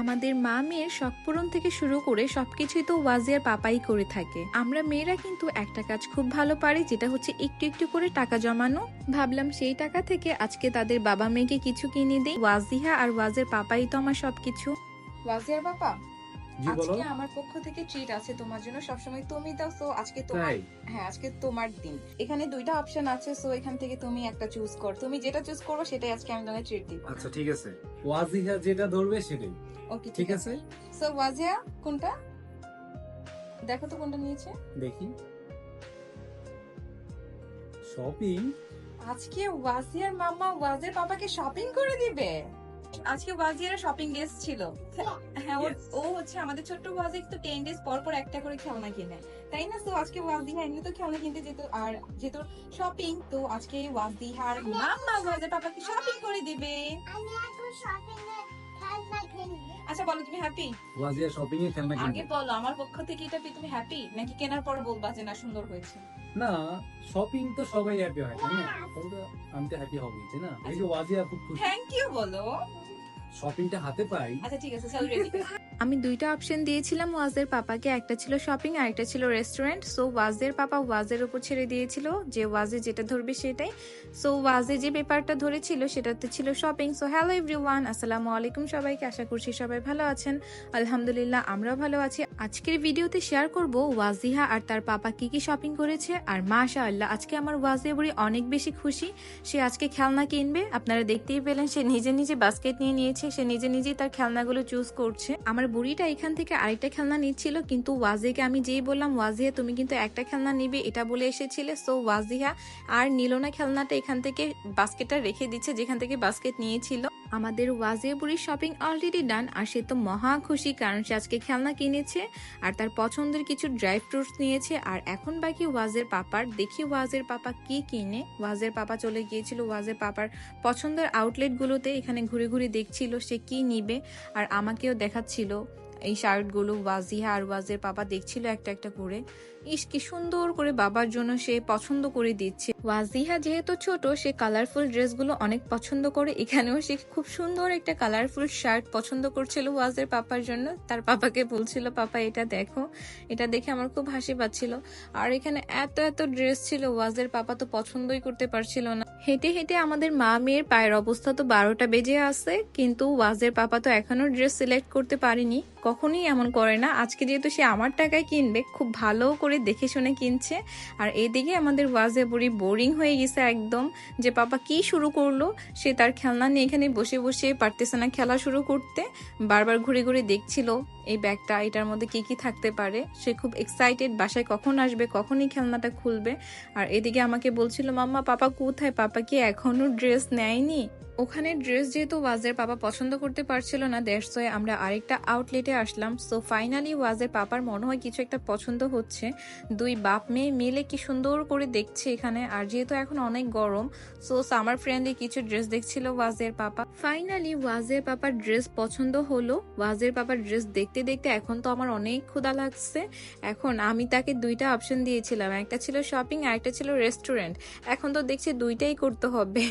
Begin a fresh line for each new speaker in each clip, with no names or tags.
আমাদের মা মেয়ের শখ পূরণ থেকে শুরু করে সবকিছুই তো ওয়াজিয়ার পাপাই করে থাকে। আমরা মেয়েরা কিন্তু একটা কাজ খুব ভালো পারি, যেটা হচ্ছে একটু একটু করে টাকা জমানো। ভাবলাম সেই টাকা থেকে আজকে তাদের বাবা মেয়েকে কিছু কিনে দিই। ওয়াজিহা আর ওয়াজের পাপাই তো আমার সবকিছু। ওয়াজিয়ার বাবা? আজকে আমার পক্ষ থেকে ট্রিট আছে তোমার জন্য। সবসময় তুমি দাও সো আজকে তোমার হ্যাঁ আজকে তোমার দিন। এখানে দুইটা অপশন আছে সো এখান থেকে তুমি একটা চুজ কর। তুমি যেটা চুজ করবে সেটাই আজকে আমি তোমাকে ট্রিট দিব।
আচ্ছা ঠিক আছে। ওয়াজিহা যেটা ধরবে সেটাই।
ওকে
ঠিক আছে?
সো ওয়াজিয়া কোনটা? দেখো তো কোনটা নিয়েছে।
দেখি। শপিং
আজকে ওয়াজিয়ার মামা ওয়াজের বাবাকে শপিং করে দিবে। আজকে ওয়াজিয়ার শপিং ডেস ছিল। হ্যাঁ ও হচ্ছে আমাদের ছোট্ট ওয়াজি তো টেন ডেজ পর পর একটা করে খেলনা কিনে। তাই না তো আজকে ওয়াজিহা এমনি তো খেলনা কিনতে যেত আর যেহেতু শপিং তো আজকে ওয়াজিহার মামা ওয়াজের বাবাকে শপিং করে দিবে?
আমি এখন শপিং এ
আচ্ছা বলো তুমি হ্যাপি
ওয়াজিয়া শপিং এ খেলনা
আগে বলো আমার পক্ষ থেকে এটা পেয়ে তুমি হ্যাপি নাকি কেনার পর বলবা যে না সুন্দর হয়েছে?
না শপিং তো সবাই হ্যাপি হয় না? আমি তো হ্যাপি হবই তাই না? এই যে ওয়াজিয়া খুব খুশি।
থ্যাংক ইউ বলো।
শপিংটা হাতে পাই।
আচ্ছা ঠিক আছে চল রেডি আমি দুইটা অপশন দিয়েছিলাম ওয়াজের পাপাকে। একটা ছিল শপিং আর একটা ছিল রেস্টুরেন্ট সো ওয়াজের পাপা ওয়াজের উপর ছেড়ে দিয়েছিল যে ওয়াজে যেটা ধরবে সেটাই। সো ওয়াজে যে পেপারটা ধরেছিল সেটাতে ছিল শপিং সো হ্যালো এভরিওয়ান আসসালামু আলাইকুম সবাইকে। আশা করছি সবাই ভালো আছেন। আলহামদুলিল্লাহ আমরাও ভালো আছি। আজকের ভিডিওতে শেয়ার করব ওয়াজিহা আর তার পাপা কি কি শপিং করেছে। আর মাশা আল্লাহ আজকে আমার ওয়াজিয়া বুড়ি অনেক বেশি খুশি। সে আজকে খেলনা কিনবে। আপনারা দেখতেই পেলেন, সে নিজে নিজে বাস্কেট নিয়ে নিয়েছে। সে নিজে নিজেই তার খেলনাগুলো চুজ করছে। আমার বুড়িটা এখান থেকে আরেকটা খেলনা নিচ্ছিল, কিন্তু ওয়াজিকে আমি যেই বললাম ওয়াজিয়া তুমি কিন্তু একটা খেলনা নিবে। এটা বলে এসেছিলে। সো ওয়াজিহা আর নিল না খেলনাটা এখান থেকে বাস্কেটটা রেখে দিচ্ছে, যেখান থেকে বাস্কেট নিয়েছিল। আমাদের ওয়াজিয়া শপিং অলরেডি ডান আর সে তো মহা খুশি কারণ সে আজকে খেলনা কিনেছে, আর তার পছন্দের কিছু ড্রাই ফ্রুটস নিয়েছে, আর এখন বাকি ওয়াজের পাপার, দেখি ওয়াজের পাপা কি কিনে? ওয়াজের পাপা চলে গিয়েছিল, ওয়াজের পাপার পছন্দের আউটলেটগুলোতে এখানে ঘুরে ঘুরে দেখছিল সে কি নিবে, আর আমাকেও দেখাচ্ছিল এই শার্টগুলো ওয়াজিহা আর ওয়াজের পাপা দেখছিল একটা একটা করে। ইস, কি সুন্দর করে বাবার জন্য সে পছন্দ করে দিচ্ছে। ওয়াজিহা যেহেতু ছোট, সে কালারফুল ড্রেসগুলো অনেক পছন্দ করে। এখানেও সে খুব সুন্দর একটা কালারফুল শার্ট পছন্দ করছিল ওয়াজের পাপার জন্য। তার পাপাকে বলছিল, পাপা, এটা দেখো। এটা দেখে আমার খুব হাসি পাচ্ছিল। আর এখানে এত এত ড্রেস ছিল, ওয়াজের পাপা তো পছন্দই করতে পারছিল না। হেঁটে হেঁটে আমাদের মা মেয়ের পায়ের অবস্থা তো বারোটা বেজে আছে, কিন্তু ওয়াজের পাপা তো এখনও ড্রেস সিলেক্ট করতে পারেনি। কখনোই এমন করে না। আজকে যেহেতু সে আমার টাকায় কিনবে, খুব ভালো করে দেখে শুনে কিনছে। আর এদিকে আমাদের ওয়াজে বুড়ি বোরিং হয়ে গেছে একদম, যে পাপা কি শুরু করল? সে তার খেলনা নিয়ে এখানে বসে বসে পারতেছে না খেলা শুরু করতে। বারবার ঘুরে ঘুরে দেখছিল। এই ব্যাগটা, এটার মধ্যে কি কি থাকতে পারে? সে খুব এক্সাইটেড বাসায় কখন আসবে, কখনই খেলনাটা খুলবে। আর এদিকে আমাকে বলছিল, মাম্মা, পাপা কোথায়? পাপা কি এখনও ড্রেস নেয়নি? ওখানে ড্রেস যেহেতু ওয়াজের পাপা পছন্দ করতে পারছিল না দ্যাটস ওয়াই আমরা আরেকটা আউটলেটে আসলাম। সো ফাইনালি ওয়াজের পাপার মনে হয় কিছু একটা পছন্দ হচ্ছে। দুই বাপ মেয়ে মিলে কি সুন্দর করে দেখছে এখানে, আর যেহেতু এখন অনেক গরম সো সামার ফ্রেন্ডলি কিছু ড্রেস দেখছিল ওয়াজের পাপা। ফাইনালি ওয়াজের পাপার ড্রেস পছন্দ হলো। ওয়াজের পাপার ড্রেস দেখতে দেখতে এখন তো আমার অনেক ক্ষুধা লাগছে। এখন আমি তাকে দুইটা অপশন দিয়েছিলাম, একটা ছিল শপিং আর একটা ছিল রেস্টুরেন্ট এখন তো দেখছি দুইটাই করতে হবে।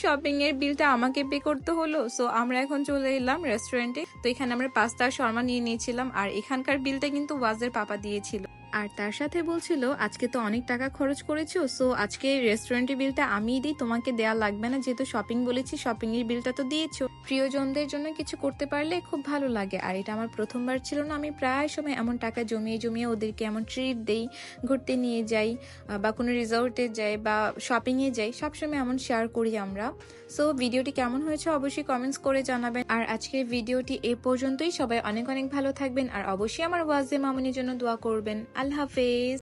শপিং এর বিলটা আমাকে পে করতে হলো সো আমরা এখন চলে এলাম রেস্টুরেন্টে তো এখানে আমরা পাস্তা শর্মা নিয়ে নিয়েছিলাম, আর এখানকার বিলটা কিন্তু ওয়াজের পাপা দিয়েছিল। আর তার সাথে বলছিল, আজকে তো অনেক টাকা খরচ করেছ সো আজকে রেস্টুরেন্টের বিলটা আমিই দিই, তোমাকে দেয়া লাগবে না, যেহেতু শপিং বলেছি শপিং এর বিলটা তো দিয়েছ। প্রিয়জনদের জন্য কিছু করতে পারলে খুব ভালো লাগে, আর এটা আমার প্রথমবার ছিল না, আমি প্রায় সময় এমন টাকা জমিয়ে জমিয়ে ওদেরকে এমন ট্রিট দেই, ঘুরতে নিয়ে যাই বা কোনো রিসর্টে যাই, বা শপিংয়ে যাই, সবসময় এমন শেয়ার করি আমরা। সো ভিডিওটি কেমন হয়েছে অবশ্যই কমেন্টস করে জানাবেন। আর আজকের ভিডিওটি এ পর্যন্তই, সবাই অনেক অনেক ভালো থাকবেন, আর অবশ্যই আমার ওয়াজে মামুনির জন্য দোয়া করবেন। আল্লাহ হাফেজ।